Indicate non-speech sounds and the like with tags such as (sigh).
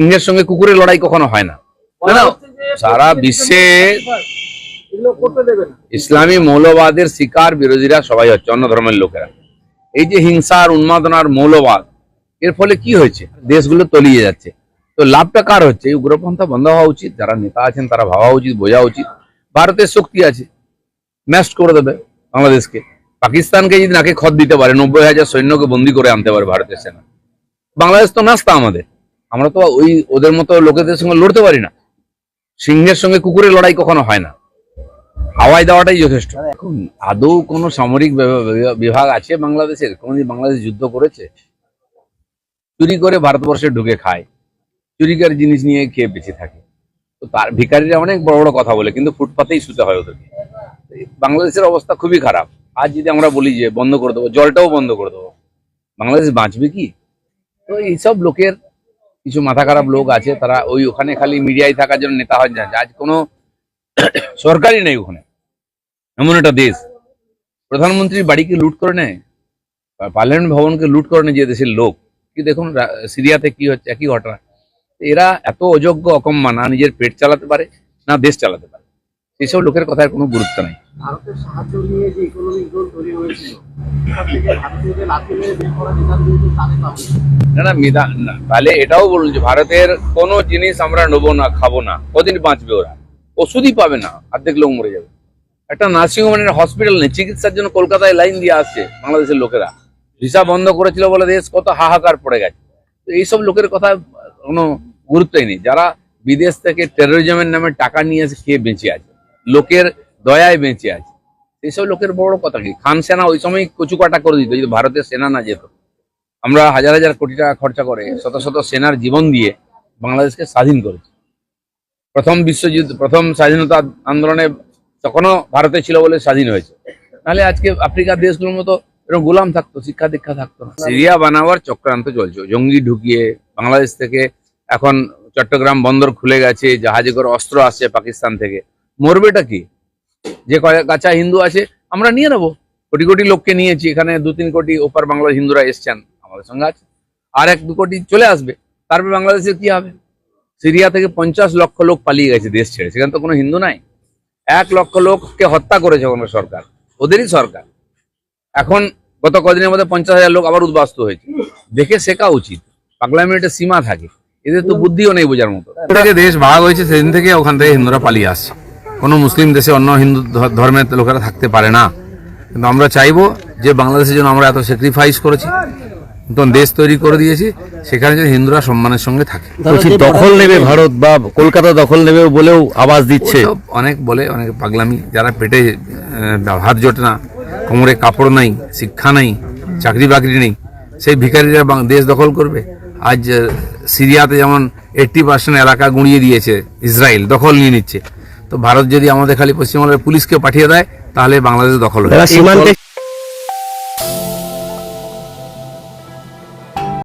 সিংহের সঙ্গে কুকুরের লড়াই কখনো হয় না। সারা বিশ্বে ইসলামী মৌলবাদের শিকার বিরোধীরা সবাই হচ্ছে অন্য ধর্মের লোকেরা। এই যে হিংসার উন্মাদনার মৌলবাদ এর ফলে কি হয়েছে? দেশগুলো তলিয়ে যাচ্ছে। তো লাভটা কার হচ্ছে? এই উগ্রপন্থা বন্ধ হওয়া উচিত যারা নেতা আছেন তারা ভাবা উচিত বোঝা উচিত। ভারতের শক্তি আছে ম্যাস্ট করে দেবে বাংলাদেশকে। পাকিস্তানকে যদি নাকে খত দিতে পারে নব্বই হাজার সৈন্যকে বন্দি করে আনতে পারে ভারতের সেনা। বাংলাদেশ তো নাস্তা আমাদের। আমরা তো ওই ওদের মতো লোকেদের সঙ্গে লড়তে পারি না। সিংহের সঙ্গে কুকুরের লড়াই কখনো হয় না। হাওয়াই দেওয়াটাই যথেষ্ট। এখন আদৌ কোনো সামরিক বিভা- বিভা- বিভাগ আছে বাংলাদেশের কোনদিন বাংলাদেশ যুদ্ধ করেছে? চুরি করে ভারতবর্ষে ঢুকে খায়। চুরিকার জিনিস নিয়ে খেয়ে বেঁচে থাকে? তো তার ভিকারিরা অনেক বড় বড় কথা বলে কিন্তু ফুটপাতেই শুতে হয় ওদেরকে। বাংলাদেশের অবস্থা খুবই খারাপ। আজ যদি আমরা বলি যে বন্ধ করে দেবো জলটাও বন্ধ করে দেবো। বাংলাদেশ বাঁচবে কি? তো এইসব লোকের কিছু মাথা খারাপ লোক আছে, তারা ওই ওখানে খালি মিডিয়ায় থাকার জন্য নেতা হয় না আজ কোনো (coughs) সরকারই নেই ওখানে। এমন একটা দেশ। প্রধানমন্ত্রীর বাড়িকে লুট করে নেয়? পার্লামেন্ট ভবনকে লুট করে নেয় যে দেশের লোক? কি দেখুন সিরিয়াতে কি হচ্ছে, একই ঘটনা। এরা এত অযোগ্য, অকম্মা, না নিজের পেট চালাতে পারে, না দেশ চালাতে পারে। এসব লোকের কথার কোনো গুরুত্ব নাই। না না মিদা না তাহলে এটাও বলুন যে ভারতের কোনো জিনিস আমরা নেব না খাব না কদিন বাঁচবে ওরা? ওষুধই পাবে না অর্ধেক লোক মরে যাবে। একটা নার্সিং হোমের হসপিটাল নেই চিকিৎসার জন্য কলকাতায় লাইন দিয়ে আসছে বাংলাদেশের লোকেরা। ভিসা বন্ধ করেছিল বলে দেশ কত হাহাকার পড়ে গেছে। তো এইসব লোকের কথা কোনো গুরুত্বই নেই। যারা বিদেশ থেকে টেরোরিজমের নামে টাকা নিয়ে এসে খেয়ে বেঁচে আছে লোকের দয়ায় বেঁচে আছে। এইসব লোকের বড় কথা কি? খান সেনা ওই সময় কচুকাটা করে দিত যদি ভারতের সেনা না যেত। আমরা হাজার হাজার কোটি টাকা খরচা করে শত শত সেনার জীবন দিয়ে বাংলাদেশকে স্বাধীন করেছি। প্রথম বিশ্বযুদ্ধ, প্রথম স্বাধীনতা আন্দোলনে তখনও ভারতে ছিল বলে স্বাধীন হয়েছে। নাহলে আজকে আফ্রিকার দেশগুলোর মতো এরকম গোলাম থাকতো, শিক্ষা দীক্ষা থাকতো না। সিরিয়া বানাবার চক্রান্ত চলছে জঙ্গি ঢুকিয়ে বাংলাদেশ থেকে এখন চট্টগ্রাম বন্দর খুলে গেছে, জাহাজে করে অস্ত্র আসছে পাকিস্তান থেকে। মরবেটা কি? যে কাঁচা হিন্দু আছে, আমরা নিয়ে নেব। কোটি কোটি লোককে নিয়েছি, এখানে দু তিন কোটি ওপার বাংলার হিন্দুরা এসছেন, আমাদের সঙ্গে আছে। আর এক দু কোটি চলে আসবে, তারপরে বাংলাদেশে কি হবে? সিরিয়া থেকে পঞ্চাশ লক্ষ লোক পালিয়ে গেছে দেশ ছেড়ে, সেখানে তো কোনো হিন্দু নাই। এক লক্ষ লোককে হত্যা করেছে ওখানে সরকার, ওদেরই সরকার। এখন গত কদিনের মধ্যে পঞ্চাশ হাজার লোক আবার উদ্বাস্ত হয়েছে। দেখে শেখা উচিত একটা সীমা থাকে, এদের তো বুদ্ধিও নেই বোঝার মতো। দেশ ভাগ হয়েছে, সেদিন থেকে ওখান থেকে হিন্দুরা পালিয়ে আসছে। কোনো মুসলিম দেশে অন্য হিন্দু ধ- ধর্মের লোকেরা থাকতে পারে না। কিন্তু আমরা চাইব যে বাংলাদেশের জন্য আমরা এত স্যাক্রিফাইস করেছি নতুন দেশ তৈরি করে দিয়েছি সেখানে যেন হিন্দুরা সম্মানের সঙ্গে থাকে। দখল নেবে ভারত বা কলকাতা দখল নেবে বলেও আওয়াজ দিচ্ছে। অনেক বলে অনেক পাগলামি। যারা পেটে হাত জোটে না কোমরে কাপড় নাই শিক্ষা নাই চাকরি বাকরি নেই সেই ভিখারিরা বাং- দেশ দখল করবে? আজ সিরিয়াতে যেমন এইট্টি পার্সেন্ট এলাকা গুঁড়িয়ে দিয়েছে ইসরায়েল দখল নিয়ে নিচ্ছে তো ভারত যদি আমাদের খালি পশ্চিমবঙ্গের পুলিশকে পাঠিয়ে দেয় তাহলে বাংলাদেশ দখল হয়ে